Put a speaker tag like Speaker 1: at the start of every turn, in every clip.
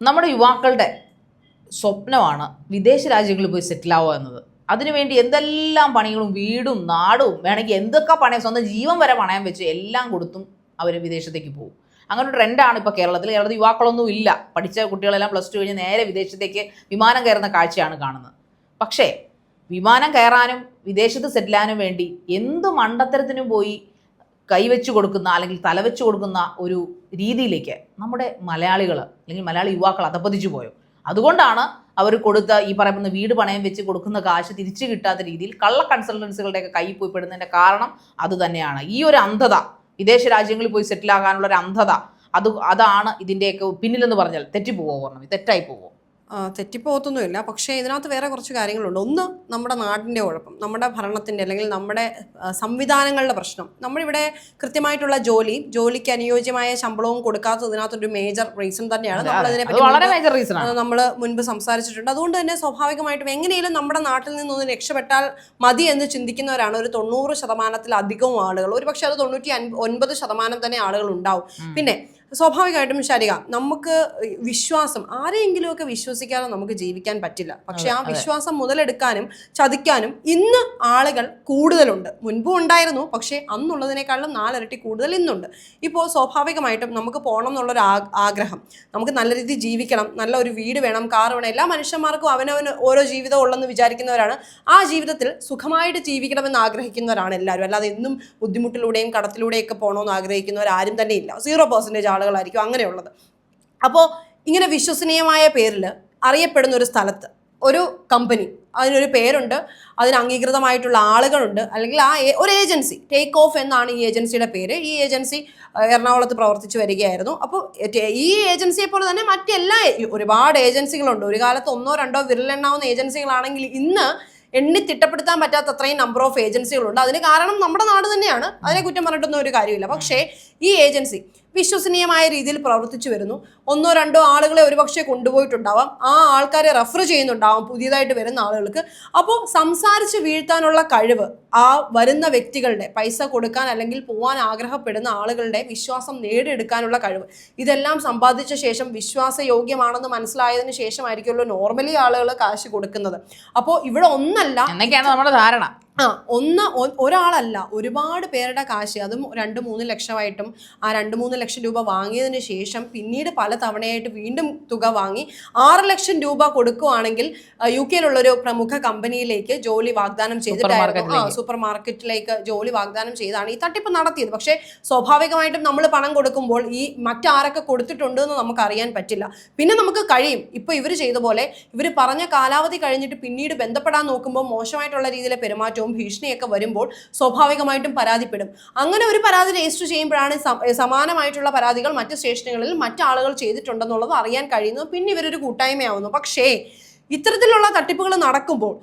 Speaker 1: നമ്മുടെ യുവാക്കളുടെ സ്വപ്നമാണ് വിദേശ രാജ്യങ്ങളിൽ പോയി സെറ്റിലാവുക എന്നത്. അതിനുവേണ്ടി എന്തെല്ലാം പണികളും വീടും നാടും വേണമെങ്കിൽ എന്തൊക്കെ പണയം സ്വന്തം ജീവൻ വരെ പണയം വെച്ച് എല്ലാം കൊടുത്തും അവർ വിദേശത്തേക്ക് പോകും. അങ്ങനെ ഒരു ട്രെൻഡാണ് ഇപ്പോൾ കേരളത്തിൽ. കേരളത്തിൽ യുവാക്കളൊന്നും ഇല്ല. പഠിച്ച കുട്ടികളെല്ലാം പ്ലസ് ടു കഴിഞ്ഞ് നേരെ വിദേശത്തേക്ക് വിമാനം കയറുന്ന കാഴ്ചയാണ് കാണുന്നത്. പക്ഷേ വിമാനം കയറാനും വിദേശത്ത് സെറ്റിലാനും വേണ്ടി എന്ത് മണ്ടത്തരത്തിനും പോയി കൈവച്ച് കൊടുക്കുന്ന അല്ലെങ്കിൽ തലവെച്ച് കൊടുക്കുന്ന ഒരു രീതിയിലേക്ക് നമ്മുടെ മലയാളികൾ അല്ലെങ്കിൽ മലയാളി യുവാക്കൾ അധപ്പതിച്ചു പോയോ? അതുകൊണ്ടാണ് അവർ കൊടുത്ത ഈ പറയുന്ന വീട് പണയം വെച്ച് കൊടുക്കുന്ന കാശ് തിരിച്ചു കിട്ടാത്ത രീതിയിൽ കള്ള കൺസൾട്ടൻസികളുടെയൊക്കെ കൈ പോയി പെടുന്നതിന്റെ കാരണം അത് തന്നെയാണ്. ഈ ഒരു അന്ധത വിദേശ രാജ്യങ്ങളിൽ പോയി സെറ്റിൽ ആകാനുള്ള ഒരു അന്ധത അത് അതാണ് ഇതിന്റെയൊക്കെ പിന്നിലെന്ന് പറഞ്ഞാൽ തെറ്റിപ്പോവോ പറഞ്ഞു തെറ്റായി
Speaker 2: ആ, തെറ്റിപ്പോകത്തൊന്നുമില്ല. പക്ഷേ ഇതിനകത്ത് വേറെ കുറച്ച് കാര്യങ്ങളുണ്ട്. ഒന്ന് നമ്മുടെ നാടിന്റെ കുഴപ്പം നമ്മുടെ ഭരണത്തിന്റെ അല്ലെങ്കിൽ നമ്മുടെ സംവിധാനങ്ങളുടെ പ്രശ്നം. നമ്മളിവിടെ കൃത്യമായിട്ടുള്ള ജോലി ജോലിക്ക് അനുയോജ്യമായ ശമ്പളവും കൊടുക്കാത്തതിനകത്തൊരു മേജർ റീസൺ തന്നെയാണ്.
Speaker 1: ആണ്.
Speaker 2: നമ്മൾ മുൻപ് സംസാരിച്ചിട്ടുണ്ട്. അതുകൊണ്ട് തന്നെ സ്വാഭാവികമായിട്ടും എങ്ങനെയും നമ്മുടെ നാട്ടിൽ നിന്നൊന്ന് രക്ഷപ്പെട്ടാൽ മതി എന്ന് ചിന്തിക്കുന്നവരാണ് ഒരു തൊണ്ണൂറ് ശതമാനത്തിലധികവും ആളുകൾ. ഒരു പക്ഷേ അത് തൊണ്ണൂറ്റി ഒൻപത് ശതമാനം തന്നെ ആളുകൾ ഉണ്ടാവും. പിന്നെ സ്വാഭാവികമായിട്ടും ശരിക നമുക്ക് വിശ്വാസം ആരെയെങ്കിലുമൊക്കെ വിശ്വസിക്കാതെ നമുക്ക് ജീവിക്കാൻ പറ്റില്ല. പക്ഷെ ആ വിശ്വാസം മുതലെടുക്കാനും ചതിക്കാനും ഇന്ന് ആളുകൾ കൂടുതലുണ്ട്. മുൻപും ഉണ്ടായിരുന്നു പക്ഷേ അന്നുള്ളതിനേക്കാളും നാലിരട്ടി കൂടുതൽ ഇന്നുണ്ട്. ഇപ്പോൾ സ്വാഭാവികമായിട്ടും നമുക്ക് പോകണം എന്നുള്ളൊരു ആഗ്രഹം. നമുക്ക് നല്ല രീതിയിൽ ജീവിക്കണം നല്ല ഒരു വീട് വേണം കാർ വേണം. എല്ലാ മനുഷ്യന്മാർക്കും അവനവന് ഓരോ ജീവിതം ഉള്ളെന്ന് വിചാരിക്കുന്നവരാണ്. ആ ജീവിതത്തിൽ സുഖമായിട്ട് ജീവിക്കണമെന്ന് ആഗ്രഹിക്കുന്നവരാണ് എല്ലാവരും. അല്ലാതെ എന്നും ബുദ്ധിമുട്ടിലൂടെയും കടത്തിലൂടെയൊക്കെ പോകണമെന്ന് ആഗ്രഹിക്കുന്നവർ ആരും തന്നെ ഇല്ല. സീറോ പെർസെന്റേജ് ആളുകളായിരിക്കും അങ്ങനെയുള്ളത്. അപ്പോൾ ഇങ്ങനെ വിശ്വസനീയമായ പേരിൽ അറിയപ്പെടുന്ന ഒരു സ്ഥലത്ത് ഒരു കമ്പനി അതിനൊരു പേരുണ്ട് അതിന് അംഗീകൃതമായിട്ടുള്ള ആളുകളുണ്ട് അല്ലെങ്കിൽ ആ ഒരു ഏജൻസി ടേക്ക് ഓഫ് എന്നാണ് ഈ ഏജൻസിയുടെ പേര്. ഈ ഏജൻസി എറണാകുളത്ത് പ്രവർത്തിച്ചു വരികയായിരുന്നു. അപ്പോൾ ഈ ഏജൻസിയെ പോലെ തന്നെ മറ്റെല്ലാ ഒരുപാട് ഏജൻസികളുണ്ട് ഒരു കാലത്ത് ഒന്നോ രണ്ടോ വിരലെണ്ണാവുന്ന ഏജൻസികളാണെങ്കിൽ ഇന്ന് എണ്ണി തിട്ടപ്പെടുത്താൻ പറ്റാത്ത അത്രയും നമ്പർ ഓഫ് ഏജൻസികളുണ്ട് അതിന് കാരണം നമ്മുടെ നാട് തന്നെയാണ്. അതിനെ കുറ്റം പറഞ്ഞിട്ടൊന്നും ഒരു കാര്യമില്ല. പക്ഷേ ഈ ഏജൻസി വിശ്വസനീയമായ രീതിയിൽ പ്രവർത്തിച്ചു വരുന്നു. ഒന്നോ രണ്ടോ ആളുകളെ ഒരുപക്ഷെ കൊണ്ടുപോയിട്ടുണ്ടാവാം. ആ ആൾക്കാരെ റെഫർ ചെയ്യുന്നുണ്ടാവാം. പുതിയതായിട്ട് വരുന്ന ആളുകൾക്ക്. അപ്പോൾ സംസാരിച്ച് വീഴ്ത്താനുള്ള കഴിവ് ആ വരുന്ന വ്യക്തികളുടെ പൈസ കൊടുക്കാൻ അല്ലെങ്കിൽ പോകാൻ ആഗ്രഹപ്പെടുന്ന ആളുകളുടെ വിശ്വാസം നേടിയെടുക്കാനുള്ള കഴിവ്. ഇതെല്ലാം സമ്പാദിച്ച ശേഷം വിശ്വാസയോഗ്യമാണെന്ന് മനസ്സിലായതിനു ശേഷമായിരിക്കുമല്ലോ നോർമലി ആളുകൾ കാശ് കൊടുക്കുന്നത്. അപ്പോൾ ഇവിടെ ഒന്നല്ല
Speaker 1: എന്നൊക്കെയാണ് നമ്മുടെ ധാരണ.
Speaker 2: ആ ഒന്ന് ഒരാളല്ല ഒരുപാട് പേരുടെ കാശ് അതും രണ്ട് മൂന്ന് ലക്ഷമായിട്ടും ആ രണ്ട് മൂന്ന് ലക്ഷം രൂപ വാങ്ങിയതിന് ശേഷം പിന്നീട് പല തവണയായിട്ട് വീണ്ടും തുക വാങ്ങി ആറ് ലക്ഷം രൂപ കൊടുക്കുവാണെങ്കിൽ യു കെയിലുള്ള ഒരു പ്രമുഖ കമ്പനിയിലേക്ക് ജോലി വാഗ്ദാനം ചെയ്തിട്ടായിരുന്നു. ആ. സൂപ്പർ മാർക്കറ്റിലേക്ക് ജോലി വാഗ്ദാനം ചെയ്താണ് ഈ തട്ടിപ്പ് നടത്തിയത്. പക്ഷേ സ്വാഭാവികമായിട്ടും നമ്മൾ പണം കൊടുക്കുമ്പോൾ ഈ മറ്റാരൊക്കെ കൊടുത്തിട്ടുണ്ട് എന്ന് നമുക്ക് അറിയാൻ പറ്റില്ല. പിന്നെ നമുക്ക് കഴിയും. ഇപ്പൊ ഇവർ ചെയ്ത പോലെ ഇവർ പറഞ്ഞ കാലാവധി കഴിഞ്ഞിട്ട് പിന്നീട് ബന്ധപ്പെടാൻ നോക്കുമ്പോൾ മോശമായിട്ടുള്ള രീതിയിലെ പെരുമാറ്റവും ഭീഷണിയൊക്കെ വരുമ്പോൾ സ്വാഭാവികമായിട്ടും പരാതിപ്പെടും. അങ്ങനെ ഒരു പരാതി രജിസ്റ്റർ ചെയ്യുമ്പോഴാണ് സമാനമായിട്ടുള്ള പരാതികൾ മറ്റ് സ്റ്റേഷനുകളിൽ മറ്റാളുകൾ ചെയ്തിട്ടുണ്ടെന്നുള്ളത് അറിയാൻ കഴിയുന്നു പിന്നെ ഇവരൊരു കൂട്ടായ്മയാവുന്നു. പക്ഷേ ഇത്തരത്തിലുള്ള തട്ടിപ്പുകൾ നടക്കുമ്പോൾ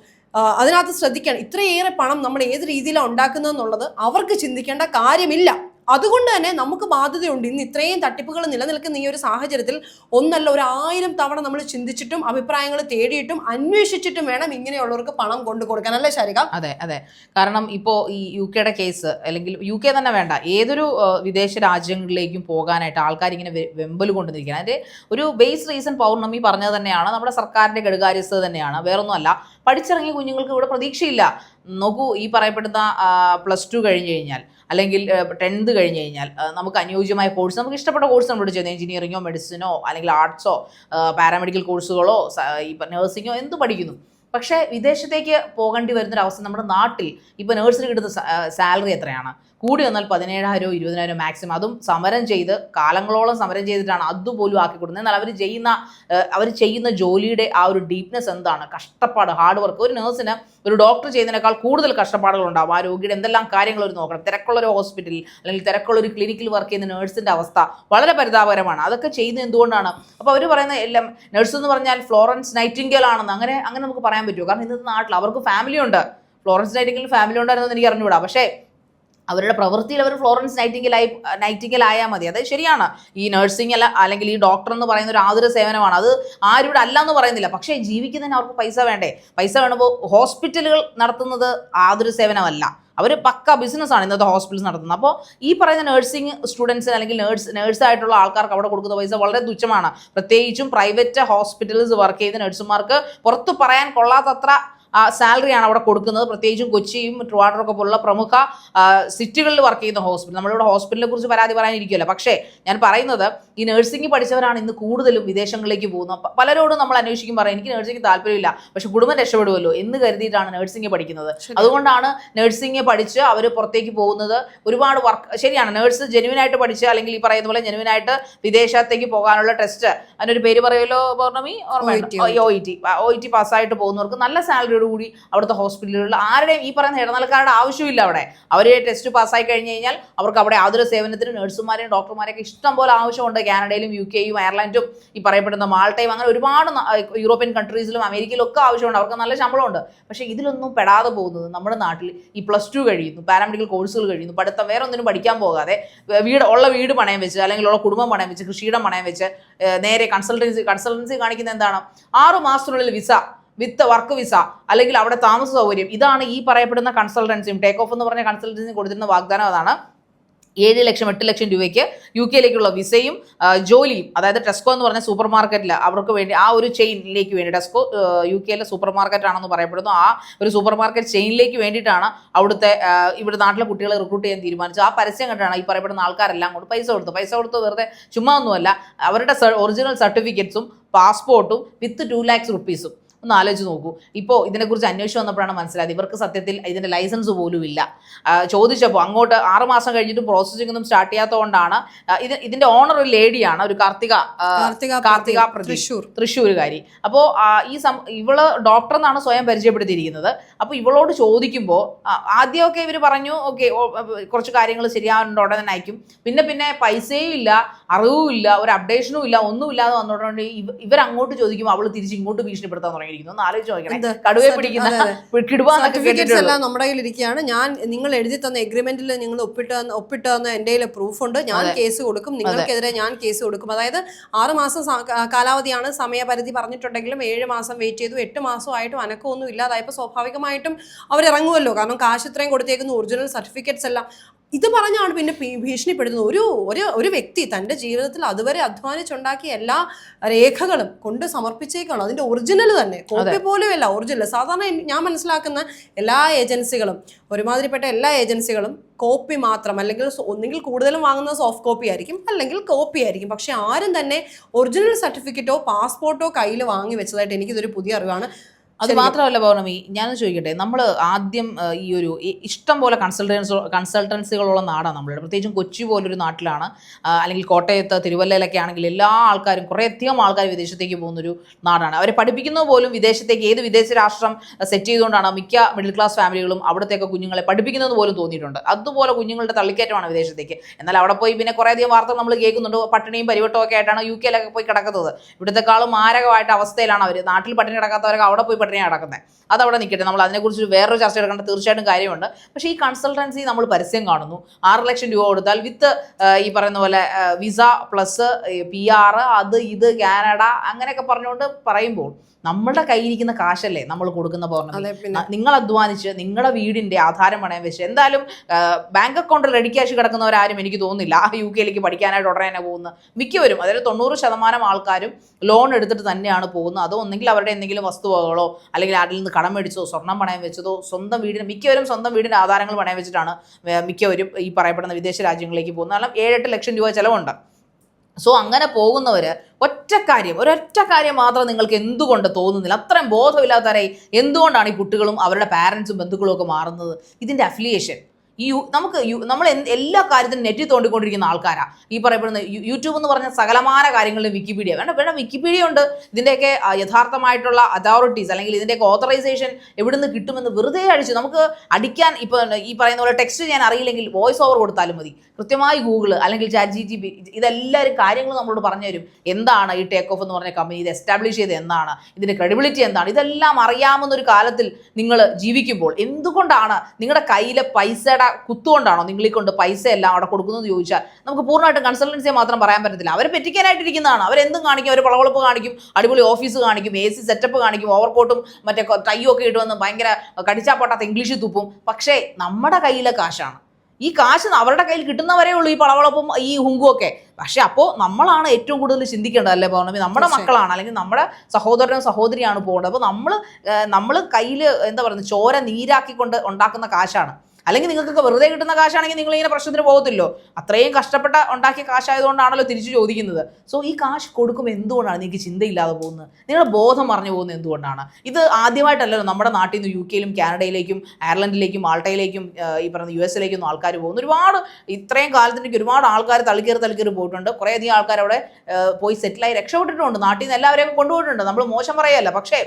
Speaker 2: അതിനകത്ത് ശ്രദ്ധിക്കണം. ഇത്രയേറെ പണം നമ്മൾ ഏത് രീതിയിലാണ് ഉണ്ടാക്കുന്നതെന്നുള്ളത് അവർക്ക് ചിന്തിക്കേണ്ട കാര്യമില്ല. അതുകൊണ്ട് തന്നെ നമുക്ക് ബാധ്യതയുണ്ട്. ഇന്ന് ഇത്രയും തട്ടിപ്പുകൾ നിലനിൽക്കുന്ന ഈ ഒരു സാഹചര്യത്തിൽ ഒന്നല്ല ഒരു ആയിരം തവണ നമ്മൾ ചിന്തിച്ചിട്ടും അഭിപ്രായങ്ങൾ തേടിയിട്ടും അന്വേഷിച്ചിട്ടും വേണം ഇങ്ങനെയുള്ളവർക്ക് പണം കൊണ്ടു കൊടുക്കാൻ. അല്ലേ ശരിക?
Speaker 1: അതെ അതെ. കാരണം ഇപ്പോൾ ഈ യു കെയുടെ കേസ് അല്ലെങ്കിൽ യു കെ തന്നെ വേണ്ട ഏതൊരു വിദേശ രാജ്യങ്ങളിലേക്കും പോകാനായിട്ട് ആൾക്കാർ ഇങ്ങനെ വെമ്പൽ കൊണ്ടുവന്നിരിക്കുന്നത് അതിന്റെ ഒരു ബേസ് റീസൺ പൗർണമി പറഞ്ഞത് തന്നെയാണ്. നമ്മുടെ സർക്കാരിന്റെ കെടുകാര്യസ്ഥത തന്നെയാണ്. വേറൊന്നുമല്ല പഠിച്ചിറങ്ങിയ കുഞ്ഞുങ്ങൾക്ക് ഇവിടെ പ്രതീക്ഷയില്ല. നോക്കൂ ഈ പറയപ്പെടുന്ന പ്ലസ് ടു കഴിഞ്ഞ് കഴിഞ്ഞാൽ അല്ലെങ്കിൽ ടെൻത്ത് കഴിഞ്ഞ് കഴിഞ്ഞാൽ നമുക്ക് അനുയോജ്യമായ കോഴ്സ് നമുക്ക് ഇഷ്ടപ്പെട്ട കോഴ്സ് നമ്മൾ ചെയ്യുന്നത്. എഞ്ചിനീയറിങ്ങോ മെഡിസിനോ അല്ലെങ്കിൽ ആർട്സോ പാരാമെഡിക്കൽ കോഴ്സുകളോ ഇപ്പം നഴ്സിങ്ങോ എന്ത് പഠിക്കുന്നു. പക്ഷേ വിദേശത്തേക്ക് പോകേണ്ടി വരുന്നൊരവസ്ഥ നമ്മുടെ നാട്ടിൽ ഇപ്പോൾ നേഴ്സിന് കിട്ടുന്ന സാലറി എത്രയാണ്? കൂടി വന്നാൽ പതിനേഴായിരോ ഇരുപതിനായിരം മാക്സിമം അതും സമരം ചെയ്ത് കാലങ്ങളോളം സമരം ചെയ്തിട്ടാണ് അതുപോലും ആക്കി കൊടുക്കുന്നത് എന്നാൽ അവർ ചെയ്യുന്ന അവർ ചെയ്യുന്ന ജോലിയുടെ ആ ഒരു ഡീപ്നെസ് എന്താണ്? കഷ്ടപ്പാട് ഹാർഡ് വർക്ക് ഒരു നേഴ്സിന് ഒരു ഡോക്ടർ ചെയ്യുന്നതിനേക്കാൾ കൂടുതൽ കഷ്ടപ്പാടുകൾ ഉണ്ടാവും ആ രോഗിയുടെ എന്തെല്ലാം കാര്യങ്ങൾ ഒരു നോക്കണം? തിരക്കുള്ള ഒരു ഹോസ്പിറ്റലിൽ അല്ലെങ്കിൽ തിരക്കുള്ള ഒരു ക്ലിനിക്കിൽ വർക്ക് ചെയ്യുന്ന നേഴ്സിന്റെ അവസ്ഥ വളരെ പരിതാപകരമാണ്. അതൊക്കെ ചെയ്യുന്നത് എന്തുകൊണ്ടാണ്? അപ്പോൾ അവർ പറയുന്ന എല്ലാം നേഴ്സ് എന്ന് പറഞ്ഞാൽ ഫ്ലോറൻസ് നൈറ്റിംഗേൽ ആണെന്ന് അങ്ങനെ അങ്ങനെ നമുക്ക് പറയാൻ പറ്റുമോ? കാരണം ഇന്നത്തെ നാട്ടിൽ അവർക്ക് ഫാമിലി ഉണ്ട്. ഫ്ലോറൻസ് നൈറ്റിംഗിൽ ഫാമിലി ഉണ്ടായിരുന്നെന്ന് എനിക്ക് അറിഞ്ഞുകൂടാ. പക്ഷേ അവരുടെ പ്രവൃത്തിയിൽ അവർ ഫ്ലോറൻസ് നൈറ്റിംഗലായി നൈറ്റിംഗിൽ ആയാൽ മതി. അത് ശരിയാണ്. ഈ നഴ്സിംഗ് അല്ല അല്ലെങ്കിൽ ഈ ഡോക്ടർ എന്ന് പറയുന്ന ഒരു ആതുര സേവനമാണ്. അത് ആരും ഇവിടെ അല്ല എന്ന് പറയുന്നില്ല. പക്ഷേ ജീവിക്കുന്നതിന് അവർക്ക് പൈസ വേണ്ടേ? പൈസ വേണമ്പോൾ ഹോസ്പിറ്റലുകൾ നടത്തുന്നത് ആതുര സേവനമല്ല. അവർ പക്ക ബിസിനസ്സാണ് ഇന്നത്തെ ഹോസ്പിറ്റൽസ് നടത്തുന്നത്. അപ്പോൾ ഈ പറയുന്ന നഴ്സിംഗ് സ്റ്റുഡൻസിന് അല്ലെങ്കിൽ നേഴ്സ് നേഴ്സായിട്ടുള്ള ആൾക്കാർക്ക് അവിടെ കൊടുക്കുന്ന പൈസ വളരെ തുച്ഛമാണ്. പ്രത്യേകിച്ചും പ്രൈവറ്റ് ഹോസ്പിറ്റൽസ് വർക്ക് ചെയ്യുന്ന നഴ്സുമാർക്ക് പുറത്ത് പറയാൻ കൊള്ളാത്തത്ര സാലറിയാണ് അവിടെ കൊടുക്കുന്നത്. പ്രത്യേകിച്ചും കൊച്ചിയും ട്രിവാൻഡ്രം ഒക്കെ പോലുള്ള പ്രമുഖ സിറ്റികളിൽ വർക്ക് ചെയ്യുന്ന ഹോസ്പിറ്റൽ നമ്മളിവിടെ ഹോസ്പിറ്റലിനെ കുറിച്ച് പരാതി പറയാനിരിക്കുമല്ലോ പക്ഷേ ഞാൻ പറയുന്നത് ഈ നഴ്സിംഗ് പഠിച്ചവരാണ് ഇന്ന് കൂടുതലും വിദേശങ്ങളിലേക്ക് പോകുന്നത്. പലരോടും നമ്മൾ അന്വേഷിക്കും പറയാം എനിക്ക് നഴ്സിംഗ് താല്പര്യമില്ല. പക്ഷെ കുടുംബം രക്ഷപ്പെടുമല്ലോ. എന്ന് കരുതിയിട്ടാണ് നഴ്സിംഗ് പഠിക്കുന്നത്. അതുകൊണ്ടാണ് നഴ്സിംഗ് പഠിച്ച് അവർ പുറത്തേക്ക് പോകുന്നത്. ഒരുപാട് വർക്ക് ശരിയാണ് നേഴ്സ് ജെനുവിനായിട്ട് പഠിച്ച് അല്ലെങ്കിൽ ഈ പറയുന്ന പോലെ ജെനുവിനായിട്ട് വിദേശത്തേക്ക് പോകാനുള്ള ടെസ്റ്റ് അതിനൊരു പേര് പറയുമല്ലോ പൗർണമി?
Speaker 2: ഓർമ്മ
Speaker 1: O E T O E T പാസ്സായിട്ട് പോകുന്നവർക്ക് നല്ല സാലറിയോട് കൂടി അവിടുത്തെ ഹോസ്പിറ്റലുകളിൽ ആരുടെയും ഈ പറയുന്ന ഇടനിലക്കാരുടെ ആവശ്യമില്ല അവിടെ. അവർ ടെസ്റ്റ് പാസ്സായി കഴിഞ്ഞ് കഴിഞ്ഞാൽ അവർക്ക് അവിടെ യാതൊരു സേവനത്തിന് നഴ്സുമാരെയും ഡോക്ടർമാരെയൊക്കെ ഇഷ്ടം പോലെ ആവശ്യമുണ്ട്. കാനഡയിലും യു കെയും അയർലൻഡും ഈ പറയപ്പെടുന്ന മാൾട്ടയും അങ്ങനെ ഒരുപാട് യൂറോപ്യൻ കൺട്രീസിലും അമേരിക്കയിലും ഒക്കെ ആവശ്യമുണ്ട്. അവർക്ക് നല്ല ശമ്പളമുണ്ട്. പക്ഷേ ഇതിലൊന്നും പെടാതെ പോകുന്നത് നമ്മുടെ നാട്ടിൽ ഈ പ്ലസ് ടു കഴിയുന്നു. പാരാമെഡിക്കൽ കോഴ്സുകൾ കഴിയുന്നു. പഠിത്തം വേറെ ഒന്നിനും പഠിക്കാൻ പോകാതെ വീട് ഉള്ള വീട് പണയം വെച്ച് അല്ലെങ്കിൽ ഉള്ള കുടുംബം പണയം വെച്ച് കൃഷിയിടം പണയം വെച്ച് നേരെ കൺസൾട്ടൻസി കൺസൾട്ടൻസി കാണിക്കുന്ന എന്താണ്? ആറ് മാസത്തിനുള്ളിൽ വിസ വിത്ത് വർക്ക് വിസ അല്ലെങ്കിൽ അവിടെ താമസ സൗകര്യം. ഇതാണ് ഈ പറയപ്പെടുന്ന കൺസൾട്ടൻസിയും. ടേക്ക് ഓഫ് എന്ന് പറഞ്ഞ കൺസൾട്ടൻസിയും കൊടുത്തിരുന്ന വാഗ്ദാനം അതാണ്. ഏഴ് ലക്ഷം എട്ട് ലക്ഷം രൂപയ്ക്ക് യു കെയിലേക്കുള്ള വിസയും ജോലിയും അതായത് ടെസ്കോ എന്ന് പറഞ്ഞ സൂപ്പർ മാർക്കറ്റിൽ അവർക്ക് വേണ്ടി ആ ഒരു ചെയിനിലേക്ക് വേണ്ടി ടെസ്കോ യു കെയിലെ സൂപ്പർ മാർക്കറ്റ് ആണെന്ന് പറയപ്പെടുന്നു. ആ ഒരു സൂപ്പർ മാർക്കറ്റ് ചെയിനിലേക്ക് വേണ്ടിയിട്ടാണ് അവിടുത്തെ ഇവിടെ നാട്ടിലെ കുട്ടികളെ റിക്രൂട്ട് ചെയ്യാൻ തീരുമാനിച്ചു ആ പരസ്യം കണ്ടാണ് ഈ പറയപ്പെടുന്ന ആൾക്കാരെല്ലാം കൊണ്ട് പൈസ കൊടുത്തു പൈസ കൊടുത്ത് വെറുതെ ചുമ്മാ ഒന്നുമല്ല. അവരുടെ ഒറിജിനൽ സർട്ടിഫിക്കറ്റ്സും പാസ്പോർട്ടും വിത്ത് ടു ലാക്സ് റുപ്പീസും ഒന്ന് ആലോചിച്ച് നോക്കൂ. ഇപ്പോൾ ഇതിനെക്കുറിച്ച് അന്വേഷിച്ച് വന്നപ്പോഴാണ് മനസ്സിലായത്. ഇവർക്ക് സത്യത്തിൽ ഇതിന്റെ ലൈസൻസ് പോലും ഇല്ല ചോദിച്ചപ്പോൾ അങ്ങോട്ട് ആറ് മാസം കഴിഞ്ഞിട്ട് പ്രോസസ്സിംഗ് ഒന്നും സ്റ്റാർട്ട് ചെയ്യാത്തതുകൊണ്ടാണ് ഇത് ഇതിന്റെ ഓണർ ഒരു ലേഡിയാണ് ഒരു കാർത്തിക
Speaker 2: കാർത്തിക തൃശ്ശൂർ.
Speaker 1: തൃശ്ശൂരുകാരി. അപ്പോൾ ഈ സം ഇവൾ ഡോക്ടർ എന്നാണ് സ്വയം പരിചയപ്പെടുത്തിയിരിക്കുന്നത്. അപ്പോൾ ഇവളോട് ചോദിക്കുമ്പോൾ ആദ്യമൊക്കെ ഇവർ പറഞ്ഞു ഓക്കെ കുറച്ച് കാര്യങ്ങൾ ശരിയാവുന്നുണ്ട് ഉടനെ തന്നെ അയക്കും. പിന്നെ പിന്നെ പൈസയും ഇല്ല അറിവും ഇല്ല ഒരു അപ്ഡേഷനും ഇല്ല ഒന്നുമില്ലാതെ വന്നോണ്ട് ഇവരങ്ങോട്ട് ചോദിക്കുമ്പോൾ അവൾ തിരിച്ച് ഇങ്ങോട്ട് ഭീഷണിപ്പെടുത്താൻ തുടങ്ങിയിരിക്കുന്നു ഒന്ന് ആലോചിച്ച് നോക്കണേ. കടുവയെ പിടിക്കുന്ന. കിടുവാന്നൊക്കെ
Speaker 2: എല്ലാം നമ്മുടെ കയ്യിൽ ഇരിക്കുകയാണ് ഞാൻ നിങ്ങൾ എഴുതി തന്ന എഗ്രിമെന്റിൽ നിങ്ങൾ ഒപ്പിട്ട് ഒപ്പിട്ട് തന്ന എന്റെ കയ്യിൽ പ്രൂഫ് ഉണ്ട്. ഞാൻ കേസ് കൊടുക്കും. നിങ്ങൾക്കെതിരെ ഞാൻ കേസ് കൊടുക്കും. അതായത് ആറ് മാസം കാലാവധിയാണ് സമയപരിധി പറഞ്ഞിട്ടുണ്ടെങ്കിലും ഏഴ് മാസം വെയിറ്റ് ചെയ്തു. എട്ട് മാസമായിട്ടും അനക്കമൊന്നും ഇല്ലാതായപ്പോൾ സ്വാഭാവികമായിട്ടും അവർ ഇറങ്ങുമല്ലോ കാരണം കാശ് ഇത്രയും കൊടുത്തേക്കുന്ന. ഒറിജിനൽ സർട്ടിഫിക്കറ്റ്സ് എല്ലാം. ഇത് പറഞ്ഞാണ് പിന്നെ ഭീഷണിപ്പെടുന്നത്. ഭീഷണിപ്പെടുത്തുന്നത് ഒരു ഒരു ഒരു വ്യക്തി തന്റെ ജീവിതത്തിൽ അതുവരെ അധ്വാനിച്ചുണ്ടാക്കിയ എല്ലാ രേഖകളും കൊണ്ട് സമർപ്പിച്ചേക്കാണ്. അതിന്റെ ഒറിജിനൽ തന്നെ. കോപ്പി പോലുമല്ല ഒറിജിനൽ സാധാരണ ഞാൻ മനസ്സിലാക്കുന്ന എല്ലാ ഏജൻസികളും ഒരുമാതിരിപ്പെട്ട എല്ലാ ഏജൻസികളും കോപ്പി മാത്രം അല്ലെങ്കിൽ ഒന്നെങ്കിൽ ഒന്നുകിൽ കൂടുതലും വാങ്ങുന്ന സോഫ്റ്റ് കോപ്പി ആയിരിക്കും അല്ലെങ്കിൽ കോപ്പി ആയിരിക്കും. പക്ഷേ ആരും തന്നെ ഒറിജിനൽ സർട്ടിഫിക്കറ്റോ പാസ്പോർട്ടോ കയ്യിൽ വാങ്ങി വെച്ചതായിട്ട് എനിക്കിതൊരു പുതിയ അറിവാണ്.
Speaker 1: അത് മാത്രമല്ല പൗർണമി ഞാൻ ചോദിക്കട്ടെ? നമ്മൾ ആദ്യം ഈ ഒരു ഇഷ്ടം പോലെ കൺസൾട്ടൻസ് കൺസൾട്ടൻസികളുള്ള നാടാണ് നമ്മളുടെ പ്രത്യേകിച്ചും കൊച്ചി പോലൊരു നാട്ടിലാണ്. അല്ലെങ്കിൽ കോട്ടയത്ത് തിരുവല്ലയിലൊക്കെ ആണെങ്കിൽ എല്ലാ ആൾക്കാരും കുറേയധികം ആൾക്കാർ വിദേശത്തേക്ക് പോകുന്നൊരു നാടാണ്. അവരെ പഠിപ്പിക്കുന്നത് പോലും വിദേശത്തേക്ക് ഏത് വിദേശ രാഷ്ട്രം സെറ്റ് ചെയ്തുകൊണ്ടാണ് മിക്ക മിഡിൽ ക്ലാസ് ഫാമിലികളും അവിടത്തേക്ക് കുഞ്ഞുങ്ങളെ പഠിപ്പിക്കുന്നത് പോലും തോന്നിയിട്ടുണ്ട്. അതുപോലെ കുഞ്ഞുങ്ങളുടെ തള്ളിക്കയറ്റമാണ് വിദേശത്തേക്ക്. എന്നാൽ അവിടെ പോയി പിന്നെ കുറേയധികം വാർത്തകൾ നമ്മൾ കേൾക്കുന്നുണ്ട്. പട്ടിണിയും പരിവട്ടവും ഒക്കെ ആയിട്ടാണ് യു കെയിലൊക്കെ പോയി കിടക്കുന്നത്. ഇവിടുത്തെക്കാളും മാരകമായിട്ട് അവസ്ഥയിലാണ് അവർ നാട്ടിൽ പട്ടിണി കിടക്കാത്തവരൊക്കെ അവിടെ പോയി പട്ടിണി അത് അതവിടെ നിൽക്കട്ടെ നമ്മൾ അതിനെക്കുറിച്ച് വേറൊരു ചർച്ച എടുക്കേണ്ട തീർച്ചയായിട്ടും കാര്യമുണ്ട്. പക്ഷേ ഈ കൺസൾട്ടൻസി നമ്മൾ പരസ്യം കാണുന്നു. ആറ് ലക്ഷം രൂപ കൊടുത്താൽ വിത്ത് ഈ പറയുന്ന പോലെ വിസ പ്ലസ് പി ആർ അത് ഇത് കാനഡ അങ്ങനെയൊക്കെ പറഞ്ഞുകൊണ്ട് പറയുമ്പോൾ നമ്മളുടെ കയ്യിരിക്കുന്ന കാശല്ലേ നമ്മൾ കൊടുക്കുന്ന പൗർണമി? നിങ്ങൾ അധ്വാനിച്ച് നിങ്ങളുടെ വീടിന്റെ ആധാരം പണയം വെച്ച് എന്തായാലും ബാങ്ക് അക്കൗണ്ടിൽ റെഡി ക്യാഷ് കിടക്കുന്നവരാരും എനിക്ക് തോന്നുന്നില്ല. ആ യു കെയിലേക്ക് പഠിക്കാനായിട്ട് ഉടനെ തന്നെ പോകുന്നത് മിക്കവരും അതായത് തൊണ്ണൂറ് ശതമാനം ആൾക്കാരും ലോൺ എടുത്തിട്ട് തന്നെയാണ് പോകുന്നത്. അതോ ഒന്നെങ്കിൽ അവരുടെ എന്തെങ്കിലും വസ്തുവകളോ അല്ലെങ്കിൽ ആരിൽ നിന്ന് കടം മേടിച്ചതോ സ്വർണം പണയം വെച്ചതോ സ്വന്തം വീടിന് മിക്കവരും സ്വന്തം വീടിന്റെ ആധാരങ്ങൾ പണയം വെച്ചിട്ടാണ് മിക്കവരും ഈ പറയപ്പെടുന്ന വിദേശ രാജ്യങ്ങളിലേക്ക് പോകുന്നത്. കാരണം ഏഴെട്ട് ലക്ഷം രൂപ ചിലവുണ്ട്. സോ അങ്ങനെ പോകുന്നവർ ഒറ്റ കാര്യം ഒരൊറ്റ കാര്യം മാത്രം നിങ്ങൾക്ക് എന്തുകൊണ്ട് തോന്നുന്നില്ല? അത്രയും ബോധമില്ലാത്തവരായി എന്തുകൊണ്ടാണ് ഈ കുട്ടികളും അവരുടെ പാരൻസും ബന്ധുക്കളും ഒക്കെ മാറുന്നത്? ഇതിന്റെ അഫിലിയേഷൻ ഈ നമുക്ക് നമ്മൾ എല്ലാ കാര്യത്തിനും നെറ്റിൽ തോണ്ടിക്കൊണ്ടിരിക്കുന്ന ആൾക്കാരാണ് ഈ പറയപ്പെടുന്ന യൂട്യൂബ് എന്ന് പറഞ്ഞ സകലമായ കാര്യങ്ങളിലും വിക്കിപീഡിയ. വേണ്ട വേണ്ട വിക്കിപീഡിയ ഉണ്ട്. ഇതിന്റെയൊക്കെ യഥാർത്ഥമായിട്ടുള്ള അതോറിറ്റീസ് അല്ലെങ്കിൽ ഇതിന്റെയൊക്കെ ഓത്തറൈസേഷൻ എവിടുന്ന് കിട്ടുമെന്ന് വെറുതെ അടിച്ചു നമുക്ക് അടിക്കാൻ ഇപ്പോൾ ഈ പറയുന്ന പോലെ ടെക്സ്റ്റ് ഞാൻ അറിയില്ലെങ്കിൽ വോയിസ് ഓവർ കൊടുത്താലും മതി. കൃത്യമായി ഗൂഗിൾ അല്ലെങ്കിൽ ചാറ്റ് ജി ടി പി ഇതെല്ലാവരും കാര്യങ്ങൾ നമ്മളോട് പറഞ്ഞു തരും. എന്താണ് ഈ ടേക്ക് ഓഫ് എന്ന് പറഞ്ഞ കമ്പനി ഇത് എസ്റ്റാബ്ലിഷ് ചെയ്ത് എന്താണ്? ഇതിന്റെ ക്രെഡിബിലിറ്റി എന്താണ്? ഇതെല്ലാം അറിയാമെന്നൊരു കാലത്തിൽ നിങ്ങൾ ജീവിക്കുമ്പോൾ എന്തുകൊണ്ടാണ് നിങ്ങളുടെ കയ്യിലെ പൈസയുടെ കുത്തുകൊണ്ടാണോ നിങ്ങളെ കൊണ്ട് പൈസ എല്ലാം അവിടെ കൊടുക്കുന്നു എന്ന് ചോദിച്ചാൽ നമുക്ക് പൂർണമായിട്ടും കൺസൾട്ടൻസിയെ മാത്രം പറയാൻ പറ്റത്തില്ല. അവർ പറ്റിക്കാനായിട്ടിരിക്കുന്നതാണ്. അവരെന്തും കാണിക്കും. അവർ പളവളപ്പ് കാണിക്കും. അടിപൊളി ഓഫീസ് കാണിക്കും. എ സി സെറ്റപ്പ് കാണിക്കും. ഓവർകോട്ടും മറ്റേ ടൈയും ഒക്കെ ഇട്ട് വന്ന് ഭയങ്കര കടിച്ചാ പൊട്ടാത്ത ഇംഗ്ലീഷിൽ തുപ്പും. പക്ഷേ നമ്മുടെ കയ്യിലെ കാശാണ്. ഈ കാശ് അവരുടെ കയ്യിൽ കിട്ടുന്നവരേ ഉള്ളൂ ഈ പളവളപ്പും ഈ ഹുങ്കും ഒക്കെ. പക്ഷെ അപ്പോൾ നമ്മളാണ് ഏറ്റവും കൂടുതൽ ചിന്തിക്കേണ്ടത് അല്ലേ പൗർണമി? നമ്മുടെ മക്കളാണ്. അല്ലെങ്കിൽ നമ്മുടെ സഹോദരനും സഹോദരിയാണ് പോകേണ്ടത്. അപ്പോൾ നമ്മൾ നമ്മൾ കയ്യിൽ എന്താ പറയുന്നത്? ചോര നീരാക്കിക്കൊണ്ട് ഉണ്ടാക്കുന്ന കാശാണ്. അല്ലെങ്കിൽ നിങ്ങൾക്കൊക്കെ വെറുതെ കിട്ടുന്ന കാശാണെങ്കിൽ നിങ്ങൾ ഇങ്ങനെ പ്രശ്നത്തിന് പോകത്തില്ലോ. അത്രയും കഷ്ടപ്പെട്ട ഉണ്ടാക്കിയ കാശായതുകൊണ്ടാണല്ലോ തിരിച്ചു ചോദിക്കുന്നത്. സോ ഈ കാശ് കൊടുക്കുമ്പോൾ എന്തുകൊണ്ടാണ് നിങ്ങൾക്ക് ചിന്തയില്ലാതെ പോകുന്നത്? നിങ്ങളുടെ ബോധം മറിഞ്ഞു പോകുന്നത് എന്തുകൊണ്ടാണ്? ഇത് ആദ്യമായിട്ടല്ലല്ലോ നമ്മുടെ നാട്ടിൽ നിന്ന് യു കെയിലും കാനഡയിലേക്കും അയർലൻഡിലേക്കും മാൾട്ടയിലേക്കും ഈ പറയുന്ന യു എസിലേക്കും ആൾക്കാർ പോകുന്നു ഒരുപാട് ഇത്രയും കാലത്തിനൊക്കെ ഒരുപാട് ആൾക്കാർ തളിക്കേറി തളിക്കേറി പോയിട്ടുണ്ട്. കുറേയധികം ആൾക്കാർ അവിടെ പോയി സെറ്റിലായി രക്ഷപ്പെട്ടിട്ടുണ്ട്. നാട്ടിൽ നിന്ന് എല്ലാവരെയും കൊണ്ടുപോയിട്ടുണ്ട്. നമ്മൾ മോശം പറയല്ല. പക്ഷേ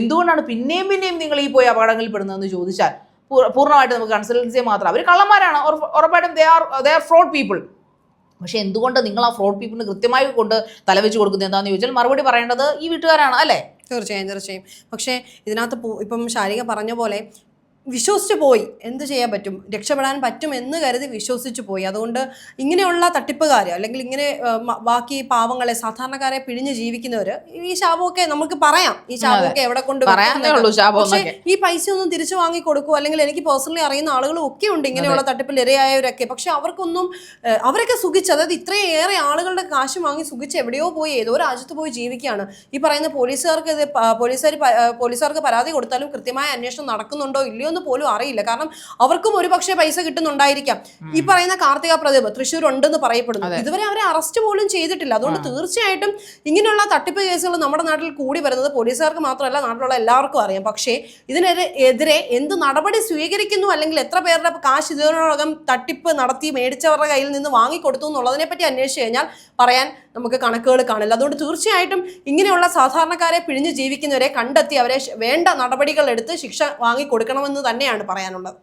Speaker 1: എന്തുകൊണ്ടാണ് പിന്നെയും പിന്നെയും നിങ്ങൾ ഈ പോയി അപകടങ്ങളിൽ പെടുന്നതെന്ന് ചോദിച്ചാൽ പൂർണമായിട്ട് നമുക്ക് കൺസൾട്ടൻസിയെ മാത്രം. അവർ കള്ളന്മാരാണ്. ഉറപ്പ്- ഉറപ്പായിട്ടും they are they are fraud people പക്ഷെ എന്തുകൊണ്ട് നിങ്ങൾ ആ ഫ്രോഡ് പീപ്പിളിന് കൃത്യമായി കൊണ്ട് തലവെച്ച് കൊടുക്കുന്നത് എന്താണെന്ന് ചോദിച്ചാൽ മറുപടി പറയേണ്ടത് ഈ വീട്ടുകാരാണ് അല്ലേ?
Speaker 2: തീർച്ചയായും തീർച്ചയായും. പക്ഷേ ഇതിനകത്ത് ഇപ്പം ശാരിക പറഞ്ഞ പോലെ വിശ്വസിച്ച് പോയി. എന്ത് ചെയ്യാൻ പറ്റും? രക്ഷപ്പെടാൻ പറ്റും എന്ന് കരുതി വിശ്വസിച്ച് പോയി. അതുകൊണ്ട് ഇങ്ങനെയുള്ള തട്ടിപ്പുകാർ അല്ലെങ്കിൽ ഇങ്ങനെ ബാക്കി പാവങ്ങളെ സാധാരണക്കാരെ പിഴിഞ്ഞ് ജീവിക്കുന്നവർ ഈ ശാപമൊക്കെ നമുക്ക് പറയാം. ഈ ശാപമൊക്കെ എവിടെ കൊണ്ട്. പക്ഷേ ഈ പൈസ ഒന്നും തിരിച്ചു വാങ്ങി കൊടുക്കുക അല്ലെങ്കിൽ എനിക്ക് പേഴ്സണലി അറിയുന്ന ആളുകളും ഒക്കെ ഉണ്ട് ഇങ്ങനെയുള്ള തട്ടിപ്പിൽ ഇരയായവരൊക്കെ. പക്ഷെ അവർക്കൊന്നും അവരൊക്കെ സുഖിച്ച് അതായത് ഇത്രയേറെ ആളുകളുടെ കാശ് വാങ്ങി സുഖിച്ച് എവിടെയോ പോയി ഏതോ രാജ്യത്ത് പോയി ജീവിക്കുകയാണ്. ഈ പറയുന്ന പോലീസുകാർക്ക് ഇത് പോലീസുകാർ പോലീസുകാർക്ക് പരാതി കൊടുത്താലും കൃത്യമായ അന്വേഷണം നടക്കുന്നുണ്ടോ ഇല്ലയോ എന്ന് പോലും അറിയില്ല. കാരണം അവർക്കും ഒരു പക്ഷേ പൈസ കിട്ടുന്നുണ്ടായിരിക്കാം. ഈ പറയുന്ന കാർത്തിക പ്രദീപ് തൃശ്ശൂർ ഉണ്ടെന്ന് പറയപ്പെടുന്നു ഇതുവരെ അവരെ അറസ്റ്റ് പോലും ചെയ്തിട്ടില്ല. അതുകൊണ്ട് തീർച്ചയായിട്ടും ഇങ്ങനെയുള്ള തട്ടിപ്പ് കേസുകൾ നമ്മുടെ നാട്ടിൽ കൂടി വരുന്നത് പോലീസുകാർക്ക് മാത്രമല്ല നാട്ടിലുള്ള എല്ലാവർക്കും അറിയാം. പക്ഷേ ഇതിനെതിരെ എതിരെ എന്ത് നടപടി സ്വീകരിക്കുന്നു? അല്ലെങ്കിൽ എത്ര പേരുടെ കാശ് ഇതിനോടകം തട്ടിപ്പ് നടത്തി മേടിച്ചവരുടെ കയ്യിൽ നിന്ന് വാങ്ങിക്കൊടുത്തു എന്നുള്ളതിനെ പറ്റി അന്വേഷിച്ച് കഴിഞ്ഞാൽ പറയാൻ നമുക്ക് കണക്കുകൾ കാണില്ല. അതുകൊണ്ട് തീർച്ചയായിട്ടും ഇങ്ങനെയുള്ള സാധാരണക്കാരെ പിഴിഞ്ഞ് ജീവിക്കുന്നവരെ കണ്ടെത്തി അവരെ വേണ്ട നടപടികൾ എടുത്ത് ശിക്ഷ വാങ്ങിക്കൊടുക്കണമെന്ന് തന്നെയാണ് പറയാനുള്ളത്.